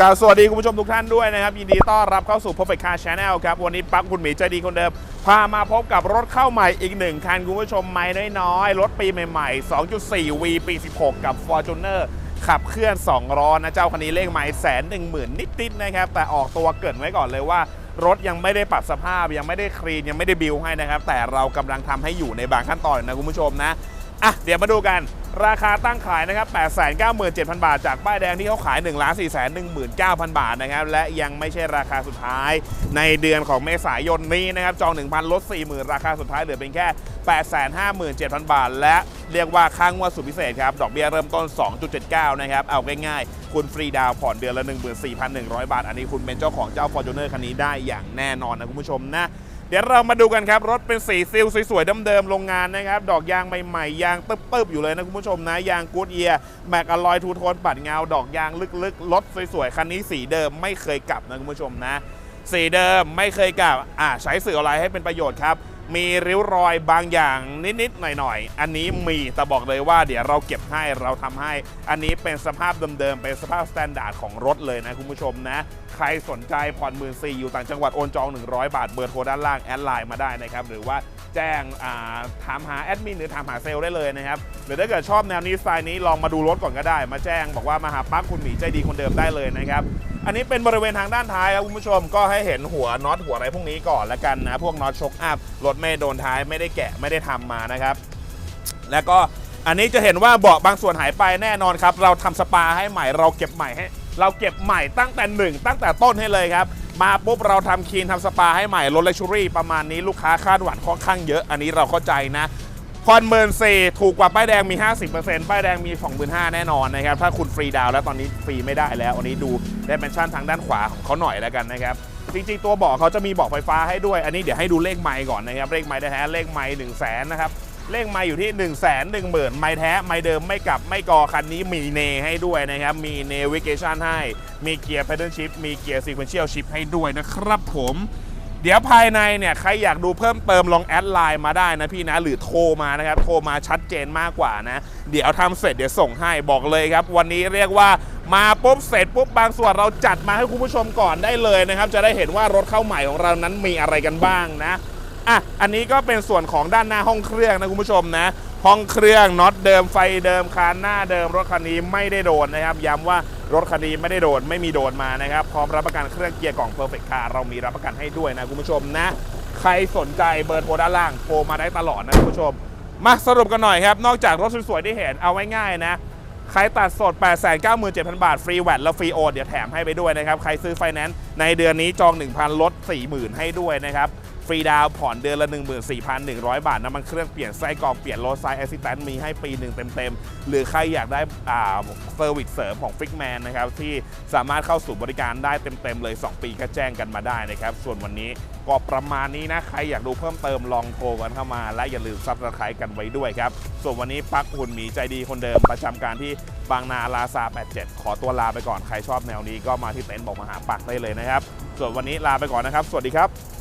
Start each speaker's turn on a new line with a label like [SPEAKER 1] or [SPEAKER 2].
[SPEAKER 1] กล่าวสวัสดีคุณผู้ชมทุกท่านด้วยนะครับ ยินดีต้อนรับเข้าสู่ Perfect Car Channel ครับ วันนี้ปั๊กคุณหมีใจดีคนเดิม พามาพบกับรถเข้าใหม่อีกหนึ่งคัน คุณผู้ชมไม่น้อยๆ รถปีใหม่ ๆ 2.4 V ปี 16 กับ Fortuner ขับเคลื่อน 2 ล้อนะ เจ้าคันนี้เลขไม้แสนหนึ่งหมื่นนิด ๆ นะครับ แต่ออกตัวเกินไว้ก่อนเลยว่ารถยังไม่ได้ปรับสภาพยังไม่ได้คลีนยังไม่ได้บิวให้นะครับแต่เรากำลังทำให้อยู่ในบางขั้นตอนนะคุณผู้ชมนะ อะเดี๋ยวมาดูกันราคาตั้งขายนะครับ 897,000 บาท จากป้ายแดงที่เขาขาย 1 4 1 9 0 0 0 บาทนะครับ และยังไม่ใช่ราคาสุดท้าย ในเดือนของเมษายนนี้นะครับ จอง 1,000 ลด 40,000 ราคาสุดท้ายเหลือเป็นแค่ 857,000 บาท และเรียกว่าค่างวดสุดพิเศษครับ ดอกเบี้ยเริ่มต้น 2.79 นะครับ เอาง่ายๆ คุณฟรีดาวผ่อนเดือนละ 14,100 บาท อันนี้คุณเป็นเจ้าของเจ้า Fortuner คันนี้ได้อย่างแน่นอนนะคุณผู้ชมนะ เดี๋ยวเรามาดูกันครับ รถเป็นสีซิลสวยๆเดิมๆโรงงานนะครับ ดอกยางใหม่ๆ ยางตึ๊บๆ อยู่เลยนะคุณผู้ชมนะ ยางกูดเอียแม็กอลอยทูโทนปัดเงา ดอกยางลึกๆ รถสวยๆ คันนี้สีเดิมไม่เคยกลับนะคุณผู้ชมนะ สีเดิมไม่เคยกลับอ่าใช้สื่ออะไรให้เป็นประโยชน์ครับ มีริ้วรอยบางอย่างนิดๆหน่อยๆ อันนี้มีแต่บอกเลยว่าเดี๋ยวเราเก็บให้เราทำให้ อันนี้เป็นสภาพเดิมๆ เป็นสภาพสแตนดาร์ดของรถเลยนะคุณผู้ชมนะ ใครสนใจผ่อนหมื่นสี่อยู่ต่างจังหวัดโอนจอง 100 บาทเบอร์โทรด้านล่างแอดไลน์มาได้นะครับ หรือว่าแจ้งถามหาแอดมินหรือถามหาเซลได้เลยนะครับ หรือถ้าเกิดชอบแนวนี้สไตล์นี้ลองมาดูรถก่อนก็ได้ มาแจ้งบอกว่ามาหาปั๊กคุณหมีใจดีคนเดิมได้เลยนะครับ อันนี้เป็นบริเวณทางด้านท้ายครับคุณผู้ชมก็ให้เห็นหัวน็อตหัวอะไรพวกนี้ก่อนละกันนะพวกน็อตช็อคอัพรถไม่โดนท้ายไม่ได้แกะไม่ได้ทำมานะครับ แล้วก็อันนี้จะเห็นว่าเบาะบางส่วนหายไปแน่นอนครับ เราทำสปาให้ใหม่เราเก็บใหม่ให้เราเก็บใหม่ตั้งแต่หนึ่งตั้งแต่ต้นให้เลยครับ มาปุ๊บเราทำคลีนทำสปาให้ใหม่รถเลชูรี่ประมาณนี้ลูกค้าคาดหวังค่อนข้างเยอะ อันนี้เราเข้าใจนะ ผ่อนหมื่นสี่ถูกกว่าป้ายแดงมี 50%ป้ายแดงมี 25,000แน่นอนนะครับ ถ้าคุณฟรีดาวแล้วตอนนี้ฟรีไม่ได้แล้ว อันนี้ดูเด i เมนชั่นทางด้านขวาของเขาหน่อยแล้วกันนะครับ จริงๆ ตัวเบาะเขาจะมีเบาะไฟฟ้าให้ด้วย อันนี้เดี๋ยวให้ดูเลขไมค์ก่อนนะครับ เลขไมค์แท้เลขไมค์1 0 0 0 0แสนนะครับ เลขไมค์อยู่ที่1 1 0 0 0 0 0ไมค์แท้ไมค์เดิมไม่กลับไม่กอคันนี้มีเนให้ด้วยนะครับ มีเนวิเกชันให้ มีเกียร์ Paddle Shift มีเกียร์ Sequential Shift ให้ด้วยนะครับผม เดี๋ยวภายในเนี่ยใครอยากดูเพิ่มเติมลองแอดไลน์มาได้นะพี่นะหรือโทรมานะครับโทรมาชัดเจนมากกว่านะ เดี๋ยวทำเสร็จเดี๋ยวส่งให้บอกเลยครับ วันนี้เรียกว่ามาปุ๊บเสร็จปุ๊บบางส่วนเราจัดมาให้คุณผู้ชมก่อนได้เลยนะครับ จะได้เห็นว่ารถเข้าใหม่ของเรานั้นมีอะไรกันบ้างนะอะอันนี้ก็เป็นส่วนของด้านหน้าห้องเครื่องนะคุณผู้ชมนะ ห้องเครื่องน็อตเดิมไฟเดิมคานหน้าเดิมรถคันนี้ไม่ได้โดนนะครับย้ำว่า รถคันนี้ไม่ได้โดนไม่มีโดนมานะครับ พร้อมรับประกันเครื่องเกียร์กล่อง Perfect Car เรามีรับประกันให้ด้วยนะคุณผู้ชมนะ ใครสนใจเบอร์โทรด้านล่างโทรมาได้ตลอดนะคุณผู้ชม มาสรุปกันหน่อยครับ นอกจากรถสวยๆที่เห็นเอาไว้ง่ายนะ ใครตัดสด 897,000 บาท ฟรีแวตแล้วฟรีโอนเดี๋ยวแถมให้ไปด้วยนะครับ ใครซื้อไฟแนนซ์ในเดือนนี้จอง 1,000ลด40,000 ให้ด้วยนะครับ ฟรีดาวผ่อนเดือนละ 14,100 บาทน้ำมันเครื่องเปลี่ยนไส้กรองเปลี่ยนรถไซส์แอสซิสแตนต์มีให้ปีหนึ่งเต็มๆ หรือใครอยากได้อ่าเซอร์วิสเสริมของฟิกแมนนะครับที่สามารถเข้าสู่บริการได้เต็มๆ เลย 2 ปีก็แจ้งกันมาได้นะครับ ส่วนวันนี้ก็ประมาณนี้นะ ใครอยากดูเพิ่มเติมลองโทรกันเข้ามา และอย่าลืมซับสไครต์กันไว้ด้วยครับ ส่วนวันนี้ปักหุ่นหมีใจดีคนเดิมประจำการที่บางนาลาซา 87 ขอตัวลาไปก่อนใครชอบแนวนี้ก็มาที่เต็นท์บอกมาหาปักได้เลยนะครับส่วนวันนี้ลาไปก่อนนะครับ สวัสดีครับ